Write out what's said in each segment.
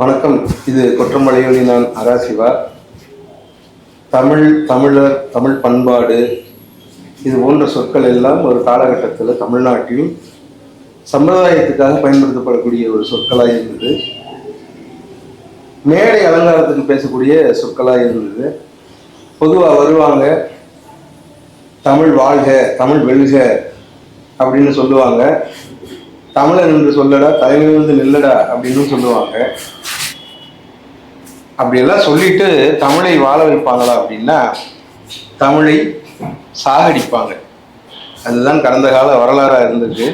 வணக்கம். இது குற்றமலையொலி நான் அராசிவா. தமிழ் தமிழர் தமிழ் பண்பாடு இது போன்ற சொற்கள் எல்லாம் ஒரு காலகட்டத்தில் தமிழ்நாட்டில் சம்பிரதாயத்துக்காக பயன்படுத்தப்படக்கூடிய ஒரு சொற்களாக இருந்தது. மேடை அலங்காரத்துக்கு பேசக்கூடிய சொற்களாக இருந்தது. பொதுவாக வருவாங்க தமிழ் வாழ்க தமிழ் வெல்க அப்படின்னு சொல்லுவாங்க. தமிழன் என்று சொல்லடா தலைமையிலிருந்து நில்லடா அப்படின்னு சொல்லுவாங்க. அப்படியெல்லாம் சொல்லிட்டு தமிழை வாழ வைப்பாங்களா அப்படின்னா தமிழை சாகடிப்பாங்க. அதுதான் கடந்த கால வரலாறாக இருந்திருக்கு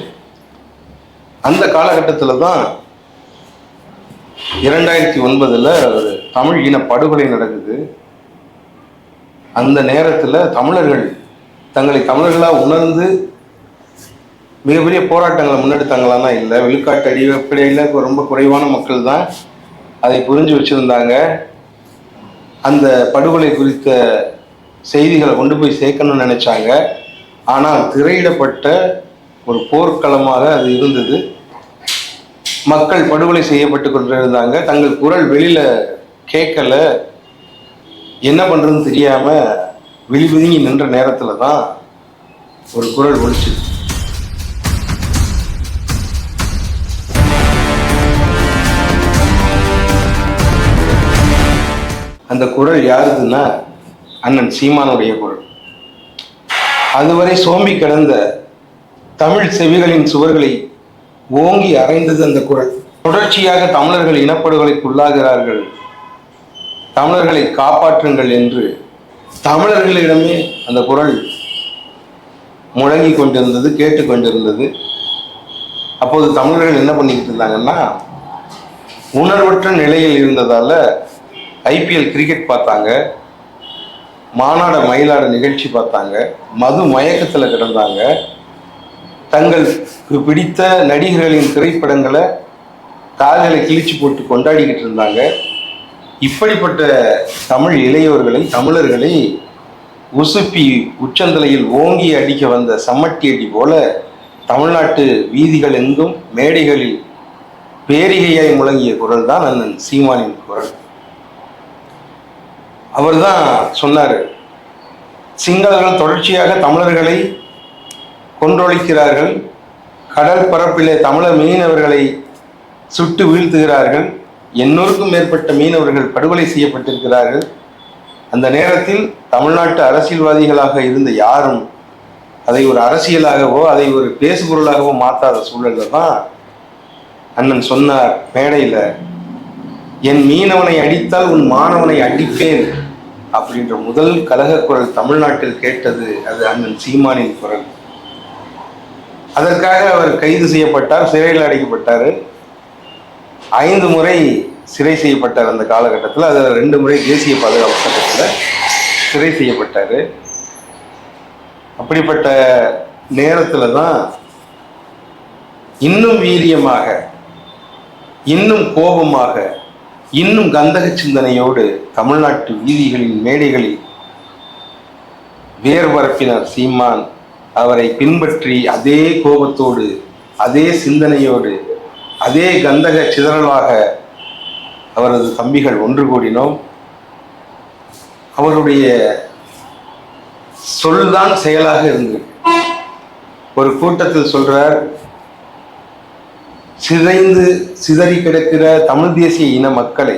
அந்த காலகட்டத்தில் தான் இரண்டாயிரத்தி ஒன்பதில் ஒரு தமிழ் இன படுகொலை நடக்குது. அந்த நேரத்தில் தமிழர்கள் தங்களை தமிழர்களாக உணர்ந்து மிகப்பெரிய போராட்டங்களை முன்னெடுத்தாங்களான்னா இல்லை விழுக்காட்டு அடிப்படையில் ரொம்ப குறைவான மக்கள் தான் அதை புரிஞ்சு வச்சுருந்தாங்க. அந்த படுகொலை குறித்த செய்திகளை கொண்டு போய் சேர்க்கணும்னு நினச்சாங்க. ஆனால் திரையிடப்பட்ட ஒரு போர்க்களமாக அது இருந்தது. மக்கள் படுகொலை செய்யப்பட்டு கொண்டிருந்தாங்க. தங்கள் குரல் வெளியில் கேட்கல. என்ன பண்ணுறதுன்னு தெரியாமல் விழிபுதுங்கி நின்ற நேரத்தில் தான் ஒரு குரல் ஒழிச்சுது அந்த குரல் யாருதுன்னா அண்ணன் சீமானுடைய குரல். அதுவரை சோம்பி கிடந்த தமிழ் செவிகளின் சுவர்களை ஓங்கி அரைந்தது அந்த குரல். தொடர்ச்சியாக தமிழர்கள் இனப்படுகொலைக்குள்ளாகிறார்கள். தமிழர்களை காப்பாற்றுங்கள் என்று தமிழர்களிடமே அந்த குரல் முழங்கி கொண்டிருந்தது கேட்டுக்கொண்டிருந்தது அப்போது தமிழர்கள் என்ன பண்ணிக்கிட்டு இருந்தாங்கன்னா உணர்வற்ற நிலையில் இருந்ததால் ஐபிஎல் கிரிக்கெட் பார்த்தாங்க. மாநாட மயிலாட நிகழ்ச்சி பார்த்தாங்க. மது மயக்கத்தில் கிடந்தாங்க. தங்களுக்கு பிடித்த நடிகர்களின் திரைப்படங்களை கால்களை கிழிச்சு போட்டு கொண்டாடிக்கிட்டு இருந்தாங்க. இப்படிப்பட்ட தமிழ் இளையோர்களை தமிழர்களை உசுப்பி உச்சந்தலையில் ஓங்கி அடிக்க வந்த சம்மட்டி அடி போல தமிழ்நாட்டு வீதிகள் எங்கும் மேடைகளில் பேரிகையாய் முழங்கிய குரல் தான் அண்ணன் சீமானின் குரல். அவர் தான் சொன்னார். சிங்களர்கள் தொடர்ச்சியாக தமிழர்களை கொன்றொழிக்கிறார்கள். கடல் பரப்பிலே தமிழர் மீனவர்களை சுட்டு வீழ்த்துகிறார்கள். எண்ணூறுக்கும் மேற்பட்ட மீனவர்கள் படுகொலை செய்யப்பட்டிருக்கிறார்கள். அந்த நேரத்தில் தமிழ்நாட்டு அரசியல்வாதிகளாக இருந்த யாரும் அதை ஒரு அரசியலாகவோ அதை ஒரு பேசுபொருளாகவோ மாற்றாத சூழலில் தான் அண்ணன் சொன்னார் மேடையில் என் மீனவனை அடித்தால் உன் மாணவனை அடிப்பேன். அப்படின்ற முதல் கலக குரல் தமிழ்நாட்டில் கேட்டது அது அண்ணன் சீமானின் குரல். அதற்காக அவர் கைது செய்யப்பட்டார் சிறையில் அடைக்கப்பட்டார். ஐந்து முறை சிறை செய்யப்பட்டார் அந்த காலகட்டத்தில். அதில் ரெண்டு முறை தேசிய பாதுகாப்பு சட்டத்தில் சிறை செய்யப்பட்டார். அப்படிப்பட்ட நேரத்தில் தான் இன்னும் வீரியமாக இன்னும் கோபமாக இன்னும் கந்தக சிந்தனையோடு தமிழ்நாட்டு வீதிகளின் மேடைகளில் வேர்பரப்பினர் சீமான் அவரை பின்பற்றி அதே கோபத்தோடு அதே சிந்தனையோடு அதே கந்தக சிதறலாக அவரது தம்பிகள் ஒன்று கூடினோம். அவருடைய சொல்தான் செயலாக இருந்தது. ஒரு கூட்டத்தில் சொல்றார் சிதைந்து சிதறி கிடக்கிற தமிழ் தேசிய இன மக்களை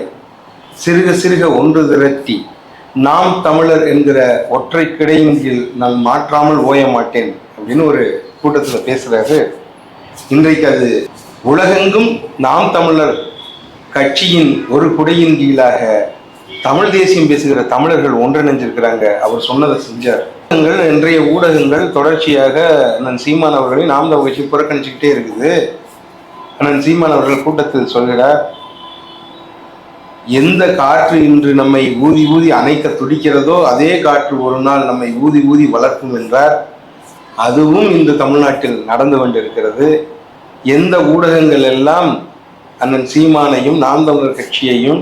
சிறுக சிறுக ஒன்று திரட்டி நாம் தமிழர் என்கிற ஒற்றை கிடையின் கீழ் நான் மாற்றாமல் ஓய மாட்டேன் அப்படின்னு ஒரு கூட்டத்தில் பேசுகிறாரு இன்றைக்கு அது உலகெங்கும் நாம் தமிழர் கட்சியின் ஒரு குடையின் கீழாக தமிழ் தேசியம் பேசுகிற தமிழர்கள் ஒன்றிணைஞ்சிருக்கிறாங்க. அவர் சொன்னதை செஞ்சார். இன்றைய ஊடகங்கள் தொடர்ச்சியாக நான் சீமான் அவர்களை நாம் தமிழ் கட்சி புறக்கணிச்சுக்கிட்டே இருக்குது. அண்ணன் சீமான் அவர்கள் கூட்டத்தில் சொல்கிறார் எந்த காற்று இன்று நம்மை ஊதி ஊதி அணைக்க துடிக்கிறதோ அதே காற்று ஒரு நாள் நம்மை ஊதி ஊதி வளர்க்கும் என்றார். அதுவும் இன்று தமிழ்நாட்டில் நடந்து கொண்டிருக்கிறது. எந்த ஊடகங்கள் எல்லாம் அண்ணன் சீமானையும் நாம் தமிழர் கட்சியையும்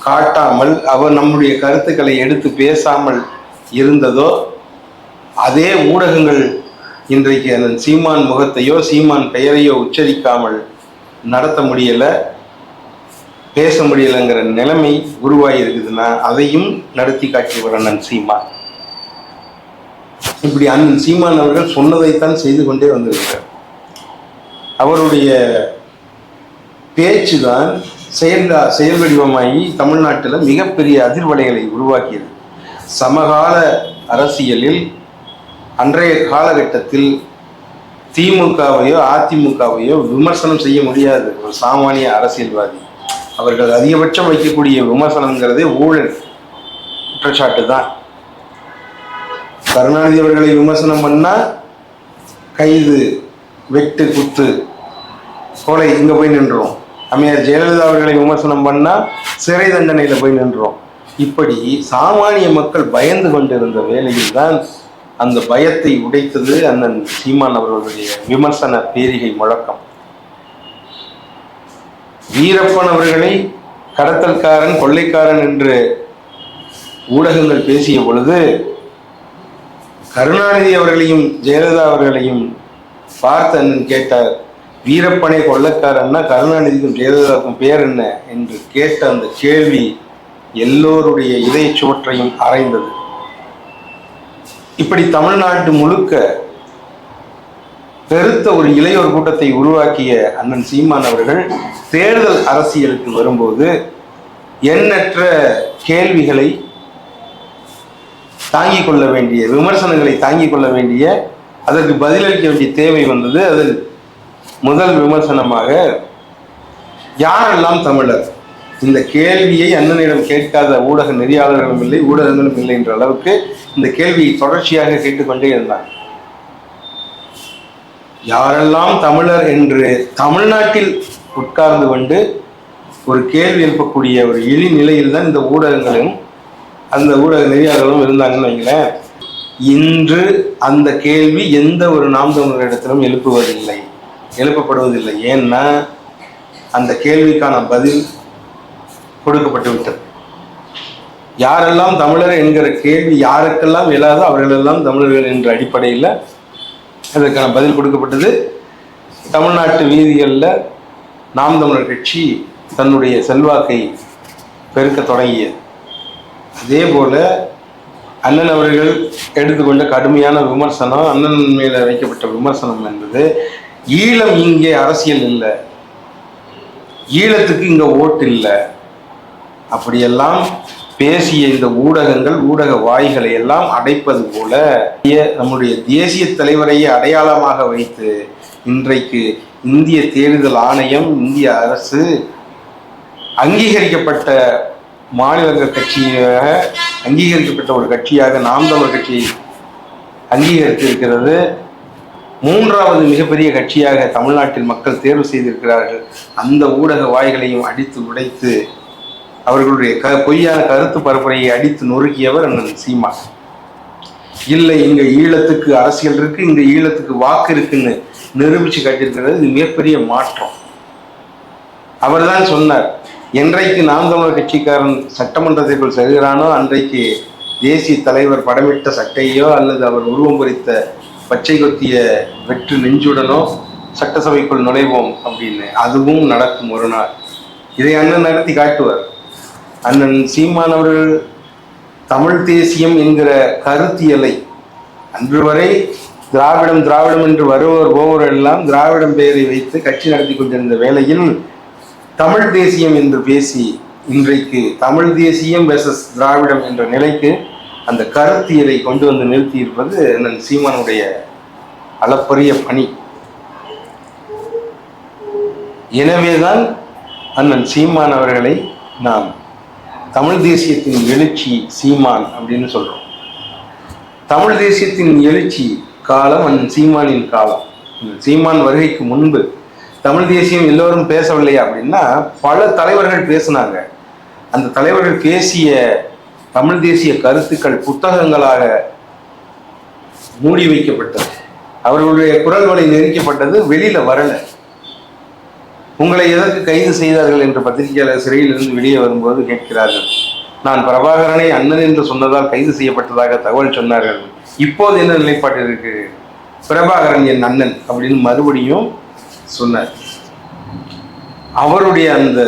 காட்டாமல் அவர் நம்முடைய கருத்துக்களை எடுத்து பேசாமல் இருந்ததோ அதே ஊடகங்கள் இன்றைக்கு அண்ணன் சீமான் முகத்தையோ சீமான் பெயரையோ உச்சரிக்காமல் நடத்த முடியலை பேச முடியலைங்கிற நிலைமை உருவாகி இருக்குதுன்னா அதையும் நடத்தி காட்டியவர் அண்ணன் சீமான் இப்படி அண்ணன் சீமான் அவர்கள் சொன்னதைத்தான் செய்து கொண்டே வந்திருக்கிறார். அவருடைய பேச்சு தான் செயல் செயல் வடிவமாகி தமிழ்நாட்டில் மிகப்பெரிய அதிர்வலைகளை உருவாக்கியது. சமகால அரசியலில் அன்றைய காலகட்டத்தில் திமுகவையோ அதிமுகவையோ விமர்சனம் செய்ய முடியாது. ஒரு சாமானிய அரசியல்வாதி. அவர்கள் அதிகபட்சம் வைக்கக்கூடிய விமர்சனங்கிறதே ஊழல் குற்றச்சாட்டு தான். கருணாநிதி அவர்களை விமர்சனம் பண்ணால் கைது வெட்டு குத்து கொலை இங்கே போய் நின்றோம். அம்மையார் ஜெயலலிதா அவர்களை விமர்சனம் பண்ணால் சிறை தண்டனையில் போய் நின்றோம். இப்படி சாமானிய மக்கள் பயந்து கொண்டிருந்த வேலையில் தான் அந்த பயத்தை உடைத்தது அண்ணன் சீமான் அவர்களுடைய விமர்சன பேரிகை முழக்கம். வீரப்பன் அவர்களை கடத்தல்காரன் கொள்ளைக்காரன் என்று ஊடகங்கள் பேசிய பொழுது கருணாநிதி அவர்களையும் ஜெயலலிதா அவர்களையும் பார்த்து அண்ணன் கேட்டார் வீரப்பனை கொள்ளைக்காரன்னா கருணாநிதிக்கும் ஜெயலலிதாவுக்கும் பேர் என்ன? என்று கேட்ட அந்த கேள்வி எல்லோருடைய இதய சுவற்றையும் அறைந்தது இப்படி தமிழ்நாட்டு முழுக்க பெருத்த ஒரு இளையோர் கூட்டத்தை உருவாக்கிய அண்ணன் சீமான் அவர்கள் தேர்தல் அரசியலுக்கு வரும்போது எண்ணற்ற கேள்விகளை தாங்கிக் கொள்ள வேண்டிய விமர்சனங்களை தாங்கிக் கொள்ள வேண்டிய அதற்கு பதிலளிக்க வேண்டிய தேவை வந்தது. அதில் முதல் விமர்சனமாக யாரெல்லாம் தமிழர்? இந்த கேள்வியை அண்ணனிடம் கேட்காத ஊடக நெறியாளர்களும் இல்லை ஊடகங்களும் இல்லை என்ற அளவுக்கு இந்த கேள்வியை தொடர்ச்சியாக கேட்டுக்கொண்டே இருந்தாங்க யாரெல்லாம் தமிழர் என்று தமிழ்நாட்டில் உட்கார்ந்து கொண்டு ஒரு கேள்வி எழுப்பக்கூடிய ஒரு எளி நிலையில் தான் இந்த ஊடகங்களும் அந்த ஊடக நெறியாளர்களும் இருந்தாங்கன்னு வைங்களேன் இன்று அந்த கேள்வி எந்த ஒரு நாம் தமிழரிடத்திலும் எழுப்புவதில்லை எழுப்பப்படுவதில்லை. ஏன்னா அந்த கேள்விக்கான பதில் கொடுக்கப்பட்டு விட்டது. யாரெல்லாம் தமிழர் என்கிற கேள்வி யாருக்கெல்லாம் இல்லாதோ அவர்களெல்லாம் தமிழர்கள் என்ற அடிப்படையில் அதற்கான பதில் கொடுக்கப்பட்டது. தமிழ்நாட்டு வீதிகளில் நாம் தமிழர் கட்சி தன்னுடைய செல்வாக்கை பெருக்க தொடங்கியது. அதே போல் அண்ணன் அவர்கள் எடுத்துக்கொண்ட கடுமையான விமர்சனம் அண்ணன் மேலே வைக்கப்பட்ட விமர்சனம் என்பது ஈழம் இங்கே அரசியல் இல்லை. ஈழத்துக்கு இங்கே ஓட்டு இல்லை. அப்படியெல்லாம் பேசிய இந்த ஊடகங்கள் ஊடக வாய்களை எல்லாம் அடைப்பது போல நம்முடைய தேசிய தலைவரையே அடையாளமாக வைத்து இன்றைக்கு இந்திய தேர்தல் ஆணையம் இந்திய அரசு அங்கீகரிக்கப்பட்ட மாநில கட்சியாக அங்கீகரிக்கப்பட்ட ஒரு கட்சியாக நாம் தமிழர் கட்சி அங்கீகரித்து இருக்கிறது மூன்றாவது மிகப்பெரிய கட்சியாக தமிழ்நாட்டில் மக்கள் தேர்வு செய்திருக்கிறார்கள். அந்த ஊடக வாய்களையும் அடித்து உடைத்து அவர்களுடைய க பொய்யான கருத்து பரப்புரையை அடித்து நொறுக்கியவர் அண்ணன் சீமா. இல்லை இங்க ஈழத்துக்கு அரசியல் இருக்கு இங்க ஈழத்துக்கு வாக்கு இருக்குன்னு நிரூபிச்சு காட்டியிருக்கிறது இது மிகப்பெரிய மாற்றம். அவர்தான் சொன்னார் என்றைக்கு நாம் தமிழர் கட்சிக்காரன் சட்டமன்றத்திற்குள் செல்கிறானோ அன்றைக்கு தேசிய தலைவர் படமிட்ட சட்டையோ அல்லது அவர் உருவம் பொறித்த பச்சை கொத்திய வெற்று நெஞ்சுடனோ சட்டசபைக்குள் நுழைவோம் அப்படின்னு அதுவும் நடக்கும் ஒரு நாள். இதை அண்ணன் நடத்தி காட்டுவார். அண்ணன் சீமான் அவர்கள் தமிழ் தேசியம் என்கிற கருத்தியலை அன்று வரை திராவிடம் திராவிடம் என்று வருவோர் போவோர் எல்லாம் திராவிடம் பெயரை வைத்து கட்சி நடத்தி கொண்டிருந்த வேளையில் தமிழ் தேசியம் என்று பேசி இன்றைக்கு தமிழ் தேசியம் வெர்சஸ் திராவிடம் என்ற நிலைக்கு அந்த கருத்தியலை கொண்டு வந்து நிறுத்தியிருப்பது நன் அண்ணன் சீமானுடைய அளப்பரிய பணி. எனவேதான் அண்ணன் சீமான் அவர்களை நாம் தமிழ் தேசியத்தின் எழுச்சி சீமான் அப்படின்னு சொல்கிறோம் தமிழ் தேசியத்தின் எழுச்சி காலம் அண்ணன் சீமானின் காலம். சீமான் வருகைக்கு முன்பு தமிழ் தேசியம் எல்லோரும் பேசவில்லையா அப்படின்னா பல தலைவர்கள் பேசினாங்க. அந்த தலைவர்கள் பேசிய தமிழ் தேசிய கருத்துக்கள் புத்தகங்களாக மூடி வைக்கப்பட்டது. அவர்களுடைய குரல் வலை நெருக்கப்பட்டது வெளியில் வரலை. உங்களை எதற்கு கைது செய்தார்கள் என்று பத்திரிகையாளர் சிறையிலிருந்து வெளியே வரும்போது கேட்கிறார்கள். நான் பிரபாகரனை அண்ணன் என்று சொன்னதால் கைது செய்யப்பட்டதாக தகவல் சொன்னார்கள். இப்போது என்ன நிலைப்பாடு இருக்கு? பிரபாகரன் என் அண்ணன் அப்படின்னு மறுபடியும் சொன்னார். அவருடைய அந்த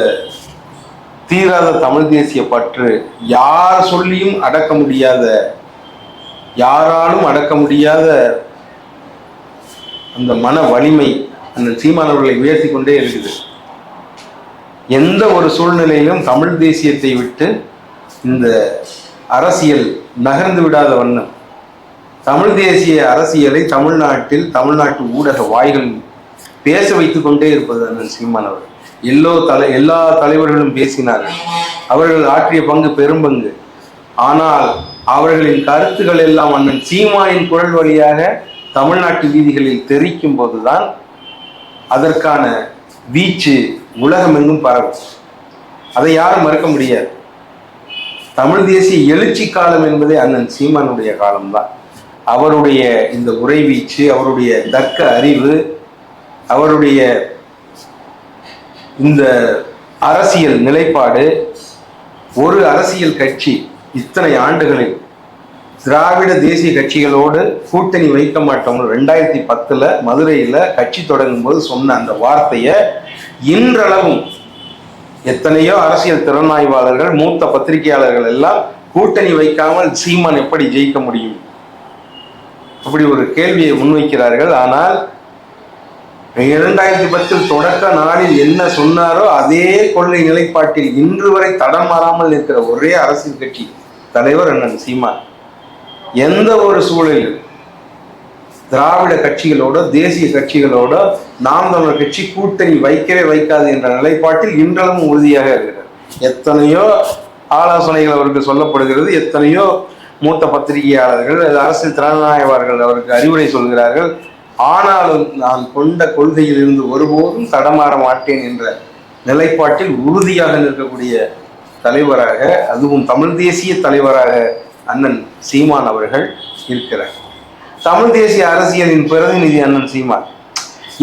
தீராத தமிழ் தேசிய பற்று யார் சொல்லியும் அடக்க முடியாத யாராலும் அடக்க முடியாத அந்த மன வலிமை அந்த சீமானவர்களை உயர்த்தி கொண்டே இருக்குது. எந்த ஒரு சூழ்நிலையிலும் தமிழ் தேசியத்தை விட்டு இந்த அரசியல் நகர்ந்து விடாத வண்ணம். தமிழ் தேசிய அரசியலை தமிழ்நாட்டில் தமிழ்நாட்டு ஊடக வாய்கள் பேச வைத்து கொண்டே இருப்பது அண்ணன் சீமானவர் எல்லோ தலை எல்லா தலைவர்களும் பேசினார்கள். அவர்கள் ஆற்றிய பங்கு பெரும்பங்கு ஆனால் அவர்களின் கருத்துக்கள் எல்லாம் அண்ணன் சீமானின் குரல் வழியாக தமிழ்நாட்டு வீதிகளில் தெரிக்கும் போதுதான் அதற்கான வீச்சு உலகமெங்கும் பரவும். அதை யாரும் மறுக்க முடியாது. தமிழ் தேசிய எழுச்சி காலம் என்பதே அண்ணன் சீமானுடைய காலம்தான். அவருடைய இந்த உரை வீச்சு அவருடைய தர்க்க அறிவு அவருடைய இந்த அரசியல் நிலைப்பாடு ஒரு அரசியல் கட்சி இத்தனை ஆண்டுகளில் திராவிட தேசிய கட்சிகளோடு கூட்டணி வைக்க மாட்டோம் ரெண்டாயிரத்தி பத்தில் மதுரையில் கட்சி தொடங்கும் போது சொன்ன அந்த வார்த்தையை இன்றளவும் எத்தனையோ அரசியல் திறனாய்வாளர்கள் மூத்த பத்திரிகையாளர்கள் எல்லாம் கூட்டணி வைக்காமல் சீமான் எப்படி ஜெயிக்க முடியும்? அப்படி ஒரு கேள்வியை முன்வைக்கிறார்கள். ஆனால் இரண்டாயிரத்தி பத்தில் தொடக்க நாளில் என்ன சொன்னாரோ அதே கொள்கை நிலைப்பாட்டில் இன்று வரை தடம் மாறாமல் இருக்கிற ஒரே அரசியல் கட்சி தலைவர் அண்ணன் சீமான். எந்த ஒரு சூழலில் திராவிட கட்சிகளோட தேசிய கட்சிகளோட நாம் தமிழர் கட்சி கூட்டணி வைக்கவே வைக்காது என்ற நிலைப்பாட்டில் இன்றளவும் உறுதியாக இருக்கிறார் எத்தனையோ ஆலோசனைகள் அவருக்கு சொல்லப்படுகிறது எத்தனையோ மூத்த பத்திரிகையாளர்கள் அரசியல் திறனாய்வார்கள் அவருக்கு அறிவுரை சொல்கிறார்கள். ஆனாலும் நான் கொண்ட கொள்கையில் இருந்து ஒருபோதும் தடமாற மாட்டேன் என்ற நிலைப்பாட்டில் உறுதியாக நிற்கக்கூடிய தலைவராக அதுவும் தமிழ் தேசிய தலைவராக அண்ணன் சீமான் அவர்கள் இருக்கிறார். தமிழ் தேசிய அரசியலின் பிரதிநிதி அண்ணன் சீமான்.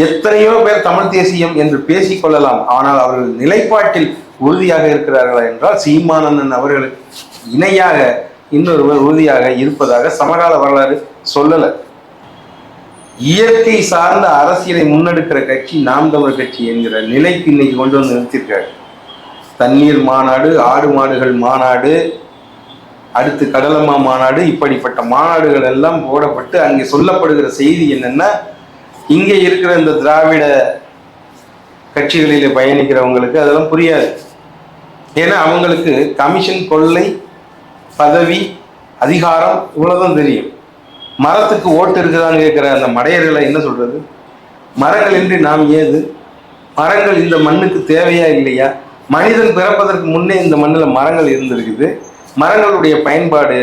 எத்தனையோ பேர் தமிழ் தேசியம் என்று பேசிக் கொள்ளலாம் ஆனால் அவர்கள் நிலைப்பாட்டில் உறுதியாக இருக்கிறார்களா என்றால் சீமான் அண்ணன் அவர்களுக்கு இணையாக இன்னொருவர் உறுதியாக இருப்பதாக சமகால வரலாறு சொல்லலை. இயற்கை சார்ந்த அரசியலை முன்னெடுக்கிற கட்சி நாம் தமிழர் கட்சி என்கிற நிலைக்கு இன்னைக்கு கொண்டு வந்து நிறுத்திருக்காரு தண்ணீர் மாநாடு ஆடு மாடுகள் மாநாடு அடுத்து கடலம்மா மாநாடு இப்படிப்பட்ட மாநாடுகள் எல்லாம் போடப்பட்டு அங்கே சொல்லப்படுகிற செய்தி என்னென்னா இங்கே இருக்கிற இந்த திராவிட கட்சிகளில் பயணிக்கிறவங்களுக்கு அதெல்லாம் புரியாது. ஏன்னா அவங்களுக்கு கமிஷன் கொள்ளை பதவி அதிகாரம் இவ்வளோதான் தெரியும். மரத்துக்கு ஓட்டு இருக்குதான்னு கேட்குற அந்த மடையர்களை என்ன சொல்கிறது மரங்கள் இன்றி நாம் ஏது? மரங்கள் இந்த மண்ணுக்கு தேவையா இல்லையா? மனிதன் பிறப்பதற்கு முன்னே இந்த மண்ணில் மரங்கள் இருந்திருக்குது. மரங்களுடைய பயன்பாடு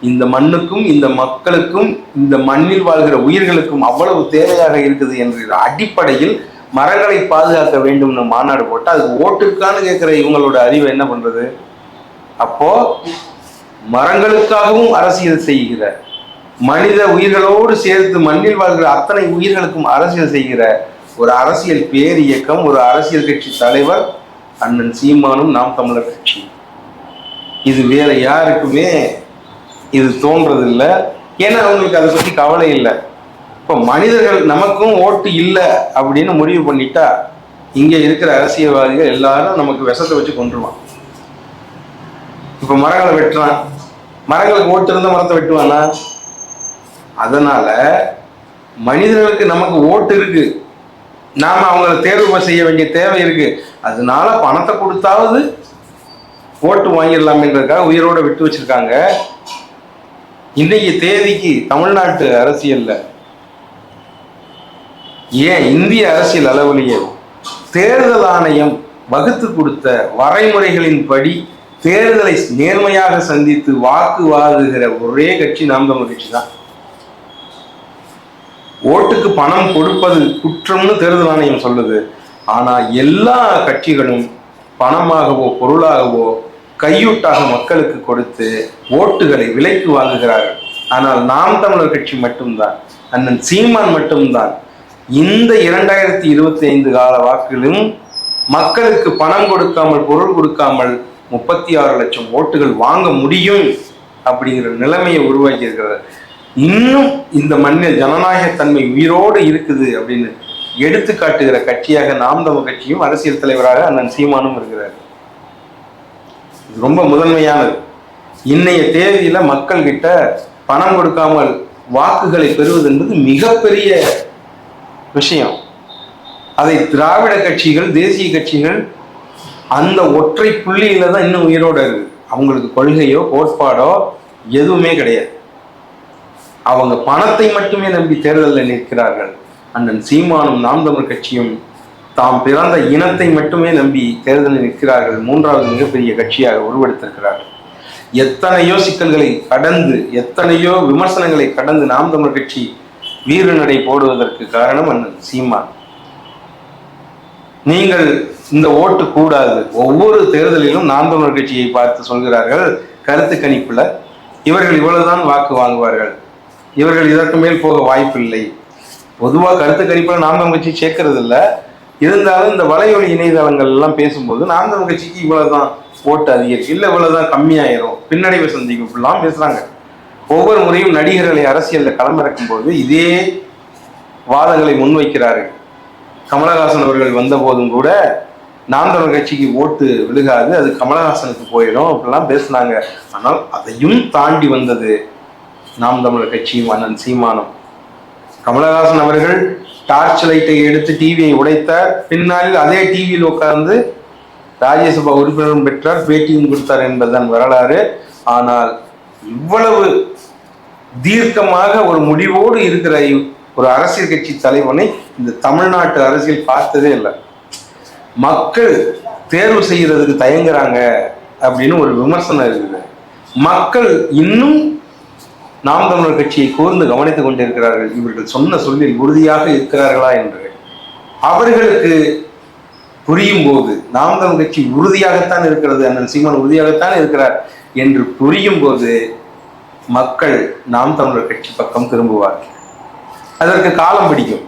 இந்த மண்ணுக்கும் இந்த மக்களுக்கும் இந்த மண்ணில் வாழ்கிற உயிர்களுக்கும் அவ்வளவு தேவையாக இருக்குது என்ற அடிப்படையில் மரங்களை பாதுகாக்க வேண்டும்னு மாநாடு போட்டால் அதுக்கு ஓட்டுக்கான்னு கேட்குற இவங்களோட அறிவை என்ன பண்ணுறது அப்போ மரங்களுக்காகவும் அரசியல் செய்கிற மனித உயிர்களோடு சேர்த்து மண்ணில் வாழ்கிற அத்தனை உயிர்களுக்கும் அரசியல் செய்கிற ஒரு அரசியல் பேர் இயக்கம் ஒரு அரசியல் கட்சி தலைவர் அண்ணன் சீமானும் நாம் தமிழர் கட்சி. இது வேற யாருக்குமே இது தோன்றதில்லை. ஏன்னா அவங்களுக்கு அதை பற்றி கவலை இல்லை. இப்போ மனிதர்கள் நமக்கும் ஓட்டு இல்லை அப்படின்னு முடிவு பண்ணிட்டா இங்கே இருக்கிற அரசியல்வாதிகள் எல்லாரும் நமக்கு விஷத்தை வச்சு கொண்டுருவான் இப்போ மரங்களை வெட்டுறான். மரங்களுக்கு ஓட்டு இருந்தா மரத்தை வெட்டுவானா? அதனால மனிதர்களுக்கு நமக்கு ஓட்டு இருக்கு. நாம அவங்கள தேர்வு செய்ய வேண்டிய தேவை இருக்கு. அதனால பணத்தை கொடுத்தாவது ஓட்டு வாங்கிடலாமேன்றதுக்காக உயிரோட விட்டு வச்சிருக்காங்க. இன்றைக்கு தேதிக்கு தமிழ்நாட்டு அரசியலில் ஏன் இந்திய அரசியல் அளவிலேயே தேர்தல் ஆணையம் வகுத்து கொடுத்த வரைமுறைகளின்படி தேர்தலை நேர்மையாக சந்தித்து வாக்கு வாங்குகிற ஒரே கட்சி நாம் தமிழ் கட்சி தான். ஓட்டுக்கு பணம் கொடுப்பது குற்றம்னு தேர்தல் ஆணையம் சொல்லுது. ஆனா எல்லா கட்சிகளும் பணமாகவோ பொருளாகவோ கையூட்டாக மக்களுக்கு கொடுத்து ஓட்டுகளை விலைக்கு வாங்குகிறார்கள். ஆனால் நாம் தமிழர் கட்சி மட்டும்தான் அண்ணன் சீமான் மட்டும்தான். இந்த இரண்டாயிரத்தி இருபத்தி ஐந்து கால வாக்கிலும் மக்களுக்கு பணம் கொடுக்காமல் பொருள் கொடுக்காமல் முப்பத்தி ஆறு லட்சம் ஓட்டுகள் வாங்க முடியும் அப்படிங்கிற நிலைமையை உருவாக்கி இருக்கிறார் இன்னும் இந்த மண்ணில் ஜனநாயகத்தன்மை உயிரோடு இருக்குது அப்படின்னு எடுத்து காட்டுகிற கட்சியாக நாம் தமிழ் கட்சியும் அரசியல் தலைவராக அண்ணன் சீமானும் இருக்கிறார். இது ரொம்ப முதன்மையானது. இன்னைய தேதியில மக்கள் கிட்ட பணம் கொடுக்காமல் வாக்குகளை பெறுவது என்பது மிகப்பெரிய விஷயம். அதை திராவிட கட்சிகள் தேசிய கட்சிகள் அந்த ஒற்றை புள்ளியில தான் இன்னும் உயிரோட இருக்கு அவங்களுக்கு கொள்கையோ கோட்பாடோ எதுவுமே கிடையாது. அவங்க பணத்தை மட்டுமே நம்பி தேர்தலில் நிற்கிறார்கள். அண்ணன் சீமானும் நாம் தமிழ் கட்சியும் தாம் பிறந்த இனத்தை மட்டுமே நம்பி தேர்தலில் நிற்கிறார்கள். மூன்றாவது மிகப்பெரிய கட்சியாக உருவெடுத்திருக்கிறார்கள். எத்தனையோ சிக்கல்களை கடந்து எத்தனையோ விமர்சனங்களை கடந்து நாம் தமிழ் கட்சி வீர நடை போடுவதற்கு காரணம் அண்ணன் சீமான். நீங்கள் இந்த ஓட்டு கூடாது. ஒவ்வொரு தேர்தலிலும் நாம் தமிழர் கட்சியை பார்த்து சொல்கிறார்கள் கருத்து கணிப்புல இவர்கள் இவ்வளவுதான் வாக்கு வாங்குவார்கள். இவர்கள் இதற்கு மேல் போக வாய்ப்பில்லை. பொதுவாக கருத்து கணிப்பில் நாம் கட்சி சேர்க்கறது இல்லை இருந்தாலும் இந்த வலையொலி இணையதளங்கள் எல்லாம் பேசும்போது நாம் தமிழ் கட்சிக்கு இவ்வளவுதான் ஓட்டு அதிகரிக்கும். இல்லை இவ்வளவுதான் கம்மியாயிரும். பின்னடைவு சந்திக்கும் இப்படிலாம் பேசுறாங்க. ஒவ்வொரு முறையும் நடிகர்களை அரசியலில் களமிறக்கும் போது இதே வாதங்களை முன்வைக்கிறார்கள். கமலஹாசன் அவர்கள் வந்த போதும் கூட நாம் தமிழ் கட்சிக்கு ஓட்டு விழுகாது அது கமலஹாசனுக்கு போயிடும் அப்படிலாம் பேசுனாங்க. ஆனால் அதையும் தாண்டி வந்தது நாம் தமிழர் கட்சியும் அண்ணன் சீமானம். கமலஹாசன் அவர்கள் டார்ச் லைட்டை எடுத்து டிவியை உடைத்த பின்னாளில் அதே டிவியில் உட்கார்ந்து ராஜ்யசபா உறுப்பினரும் பெற்றார். பேட்டியும் கொடுத்தார் என்பதுதான் வரலாறு. ஆனால் இவ்வளவு தீர்க்கமாக ஒரு முடிவோடு இருக்கிற ஒரு அரசியல் கட்சி தலைவனை இந்த தமிழ்நாட்டு அரசியல் பார்த்ததே இல்லை. மக்கள் தேர்வு செய்கிறதுக்கு தயங்குறாங்க அப்படின்னு ஒரு விமர்சனம் இருக்குது. மக்கள் இன்னும் நாம் தமிழர் கட்சியை கூர்ந்து கவனித்துக் கொண்டிருக்கிறார்கள் இவர்கள் சொன்ன சொல்லில் உறுதியாக இருக்கிறார்களா என்று. அவர்களுக்கு புரியும் போது நாம் தமிழ் கட்சி உறுதியாகத்தான் இருக்கிறது அண்ணன் சீமான் உறுதியாகத்தான் இருக்கிறார் என்று புரியும் போது மக்கள் நாம் தமிழர் கட்சி பக்கம் திரும்புவார்கள். அதற்கு காலம் பிடிக்கும்.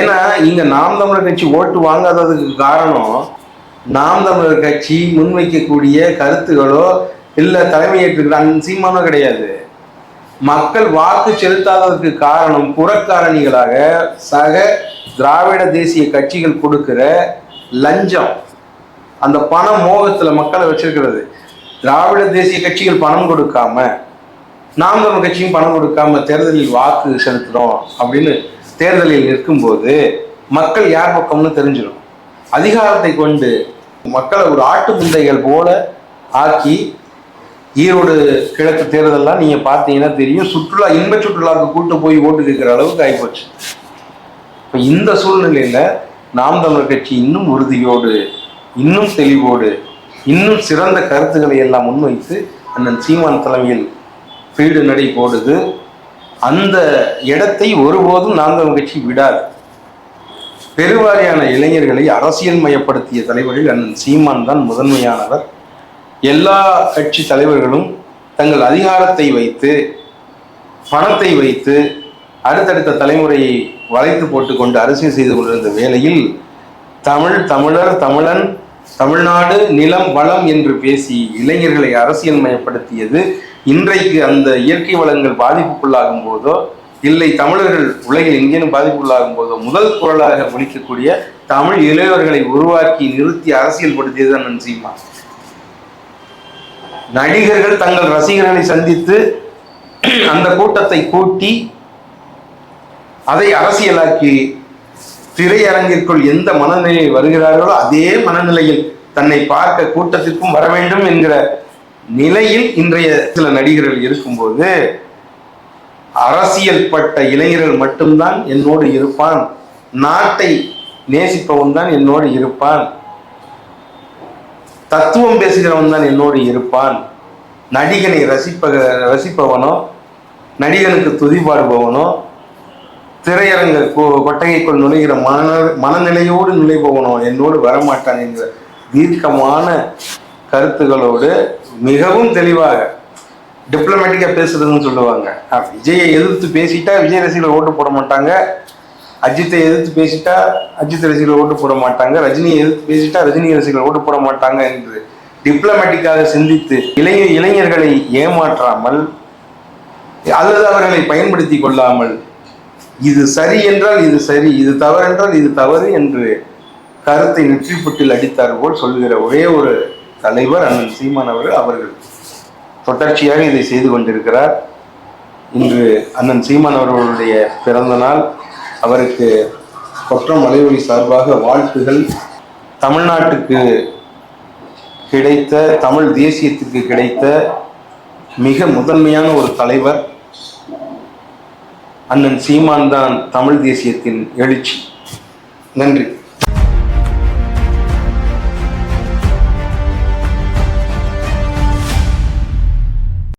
ஏன்னா இங்க நாம் தமிழர் கட்சி ஓட்டு வாங்காததுக்கு காரணம் நாம் தமிழர் கட்சி முன்வைக்கக்கூடிய கருத்துகளோ இல்லை தலைமையேற்றுக்கிற அண்ணன் சீமானோ கிடையாது. மக்கள் வாக்கு செலுத்தாததற்கு காரணம் புறக்காரணிகளாக சக திராவிட தேசிய கட்சிகள் கொடுக்கிற லஞ்சம். அந்த பண மோகத்தில் மக்களை வச்சிருக்கிறது. திராவிட தேசிய கட்சிகள் பணம் கொடுக்காம நாம் தமிழ் கட்சியும் பணம் கொடுக்காம தேர்தலில் வாக்கு செலுத்துறோம் அப்படின்னு தேர்தலில் நிற்கும்போது மக்கள் யார் பக்கம்னு தெரிஞ்சிடும். அதிகாரத்தை கொண்டு மக்களை ஒரு ஆட்டு முந்தைகள் போல ஆக்கி ஈரோடு கிழக்கு தேர்தலெல்லாம் நீங்கள் பார்த்தீங்கன்னா தெரியும். சுற்றுலா இன்ப சுற்றுலாவுக்கு கூட்டு போய் ஓட்டு கேட்குற அளவுக்கு ஆகிப்போச்சு இப்போ இந்த சூழ்நிலையில் நாம் தமிழர் கட்சி இன்னும் உறுதியோடு இன்னும் தெளிவோடு இன்னும் சிறந்த கருத்துக்களை எல்லாம் முன்வைத்து அண்ணன் சீமான் தலைமையில் பீடு நடை போடுது. அந்த இடத்தை ஒருபோதும் நாம் தமிழர் கட்சி விடாது. பெருவாரியான இளைஞர்களை அரசியல் மயப்படுத்திய தலைவரில் அண்ணன் சீமான் தான் முதன்மையானவர். எல்லா கட்சி தலைவர்களும் தங்கள் அதிகாரத்தை வைத்து பணத்தை வைத்து அடுத்தடுத்த தலைமுறையை வளைத்து போட்டுக்கொண்டு அரசியல் செய்து கொண்டிருந்த வேளையில் தமிழ் தமிழர் தமிழன் தமிழ்நாடு நிலம் வளம் என்று பேசி இளைஞர்களை அரசியல் மயப்படுத்தியது இன்றைக்கு அந்த இயற்கை வளங்கள் பாதிப்புக்குள்ளாகும் போதோ இல்லை தமிழர்கள் உலகில் எங்கேனும் பாதிப்புள்ளாகும் போதோ முதல் குரலாக ஒழிக்கக்கூடிய தமிழ் இளையவர்களை உருவாக்கி நிறுத்தி அரசியல்படுத்தியது அண்ணன் சீமான் நடிகர்கள் தங்கள் ரசிகர்களை சந்தித்து அந்த கூட்டத்தை கூட்டி அதை அரசியலாக்கி திரையரங்கிற்குள் எந்த மனநிலையில் வருகிறார்களோ அதே மனநிலையில் தன்னை பார்க்க கூட்டத்திற்கும் வர வேண்டும் என்கிற நிலையில் இன்றைய சில நடிகர்கள் இருக்கும்போது அரசியல் பட்ட இளைஞர்கள் மட்டும்தான் என்னோடு இருப்பான். நாட்டை நேசிப்பவன் தான் என்னோடு இருப்பான். தத்துவம் பேசுகிறவன் தான் என்னோடு இருப்பான். நடிகனை ரசிப்ப ரசிப்பவனோ நடிகனுக்கு துதி பாடுபவனோ திரையரங்க கொ- கொட்டகைக்குள் நுழைகிற மன மனநிலையோடு நுழைபவனோ என்னோடு வரமாட்டான் என்கிற தீர்க்கமான கருத்துகளோடு மிகவும் தெளிவாக டிப்ளமேட்டிக்காக பேசுறதுன்னு சொல்லுவாங்க. விஜயை எதிர்த்து பேசிட்டா விஜய் ரசிகர்கள் ஓட்டு போட மாட்டாங்க. அஜித்தை எதிர்த்து பேசிட்டா அஜித் ரசிகர்கள் ஓட்டு போட மாட்டாங்க ரஜினியை எதிர்த்து பேசிட்டா ரஜினி ரசிகர்கள் ஓட்டு போட மாட்டாங்க என்று டிப்ளமேட்டிக்காக சிந்தித்து இளைய இளைஞர்களை ஏமாற்றாமல் அல்லது அவர்களை பயன்படுத்தி கொள்ளாமல் இது சரி என்றால் இது சரி இது தவறு என்றால் இது தவறு என்று கருத்தை நெற்றிப்புட்டில் அடித்தார் போல் சொல்கிற ஒரே ஒரு தலைவர் அண்ணன் சீமான் அவர்கள். அவர்கள் தொடர்ச்சியாக இதை செய்து கொண்டிருக்கிறார். இன்று அண்ணன் சீமான் அவர்களுடைய பிறந்த நாள். அவருக்கு கொற்றம் மலைவழி சார்பாக வாழ்த்துகள். தமிழ்நாட்டுக்கு கிடைத்த தமிழ் தேசியத்துக்கு கிடைத்த மிக முதன்மையான ஒரு தலைவர் அண்ணன் சீமான் தான் தமிழ் தேசியத்தின் எழுச்சி. நன்றி.